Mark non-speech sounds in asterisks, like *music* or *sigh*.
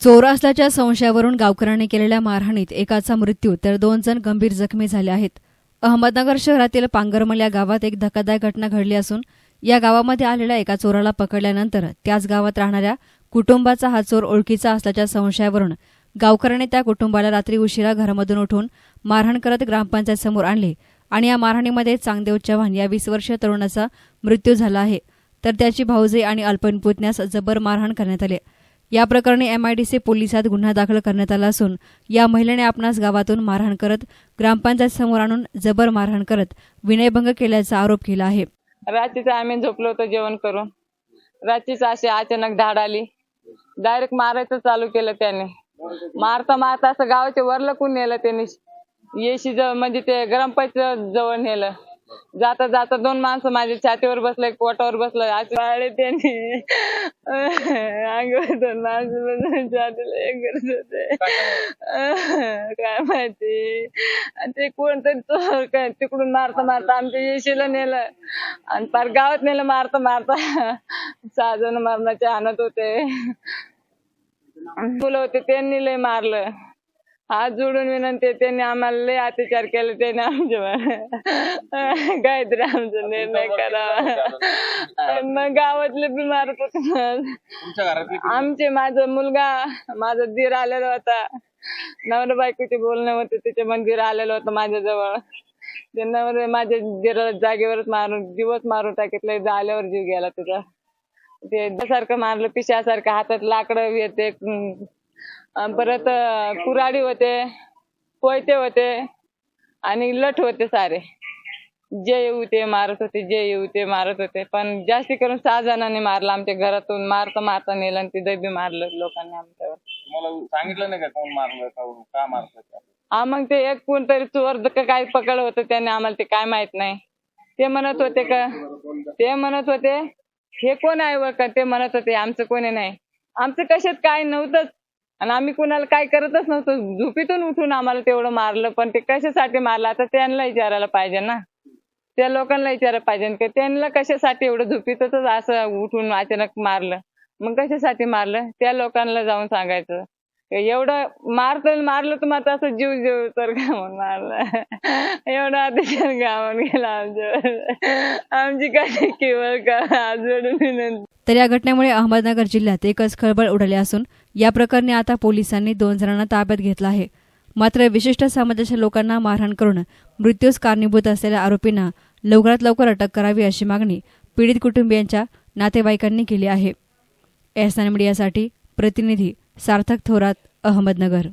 चोर असल्याच्या संशयावरून गावकऱ्यांनी केलेल्या मारहाणीत एकाचा मृत्यू तर दोन जण गंभीर जखमी झाले आहेत. अहमदनगर शहरातील पांगरमल या गावात एक धक्कादायक घटना घडली असून या गावामध्ये आलेल्या एका चोराला पकडल्यानंतर त्याच गावात राहणाऱ्या कुटुंबाचा हा चोर ओळखीचा असल्याच्या संशयावरून गावकऱ्यांनी त्या कुटुंबाला रात्री उशिरा घरामधून उठून मारहाण करत ग्रामपंचायत समोर आणले आणि या मारहाणीमध्ये चांगदेव चव्हाण या वीस वर्षीय तरुणाचा मृत्यू झाला आहे. तर त्याची भाऊजे आणि अल्पन पुतण्यास जबर मारहाण करण्यात आले. या प्रकरणी एमआयडीसी पोलिसात गुन्हा दाखल करण्यात आला असून या महिलेने आपणास गावातून मारहाण करत ग्रामपंचायत समोर आणून जबर मारहाण करत विनयभंग केल्याचा आरोप केला आहे. रात्रीचं आम्ही झोपलो होतो जेवण करून. रात्रीच अशी अचानक धाड आली. डायरेक्ट मारायचं चालू केलं त्याने. मारता मारता असं गावाच्या वरलकून नेलं त्याने. येशी जवळ म्हणजे ते ग्रामपंचायत जवळ नेलं. जाता जाता दोन माणसं माझ्या छातीवर बसले एक पोटावर बसलं. असे वाळले त्यांनी. हे करत होते काय माहिती ते कोणतरी चोर काय तिकडून मारता मारता आमच्या येशीला नेलं आणि पार गावात नेलं मारता मारता सहा जण मरणाचे आणत होते मुलं होते त्यांनी लय मारलं हात जोडून विनंती त्यांनी आम्हाला लय अत्याचार केले त्यांनी आमच्यावर काहीतरी आमचा निर्णय करावा मग गावातले बी मारत होते मग. तुमच्या घरातले किती- आमचे माझा मुलगा माझा दीर आलेला होता. नवरा बायकोचे बोलणं होते त्याचे मंदिर आलेलं होतं माझ्याजवळ. ते नवरे माझ्या दिराला जागेवरच मारून दिवस मारून टाकितलं जाल्यावर जीव गेला त्याचा ते सारखं मारलं पिशासारखं हातात लाकडं येते. अं, परत अं, कुऱ्हाडी होते कोयते होते आणि लठ होते सारे. जे येऊ ते मारत होते जे येऊ ते मारत होते. पण जास्ती करून सहा जणांनी मारलं आमच्या घरातून. मारता मारता नेलं आणि तिथे बी मारलं लोकांनी आमच्यावर. तुम्हाला सांगितलं नाही का कोण मारलं का का मारलं ते? हा मग ते एक कोणतरी चोर द- काय पकडलं होतं त्याने आम्हाला ते काय माहीत नाही. ते म्हणत होते का? ते म्हणत होते हे कोण आहे व का? ते म्हणत होते आमचं कोणी नाही. आमचं कशात काय नव्हतंच. आणि आम्ही कुणाला काय करतच नव्हतो. झोपीतून उठून आम्हाला तेवढं मारलं. पण ते कशासाठी मारलं? आता त्यांना विचारायला पाहिजे ना. त्या लोकांना विचारायला पाहिजे की त्यांना कशासाठी एवढं झोपीतच असं उठून अचानक मारलं? मग कशासाठी मारलं? त्या लोकांना जाऊन सांगायचं. एवढं मारतं मारलं तर मात्र असं जीव जीव तर का मारला. *laughs* एवढं अतिशय गावात गेला आमच्यावर. आमची काय केवळ का आज विनंती. तर या घटनेमुळे अहमदनगर जिल्ह्यात एकच खळबळ उडाली असून या प्रकरणी आता पोलिसांनी दोन जणांना ताब्यात घेतलं आहे. मात्र विशिष्ट समाजाच्या लोकांना मारहाण करून मृत्यूस कारणीभूत असलेल्या आरोपींना लवकरात लवकर अटक करावी अशी मागणी पीडित कुटुंबियांच्या नातेवाईकांनी केली आहे. एस मीडियासाठी प्रतिनिधी सार्थक थोरात अहमदनगर.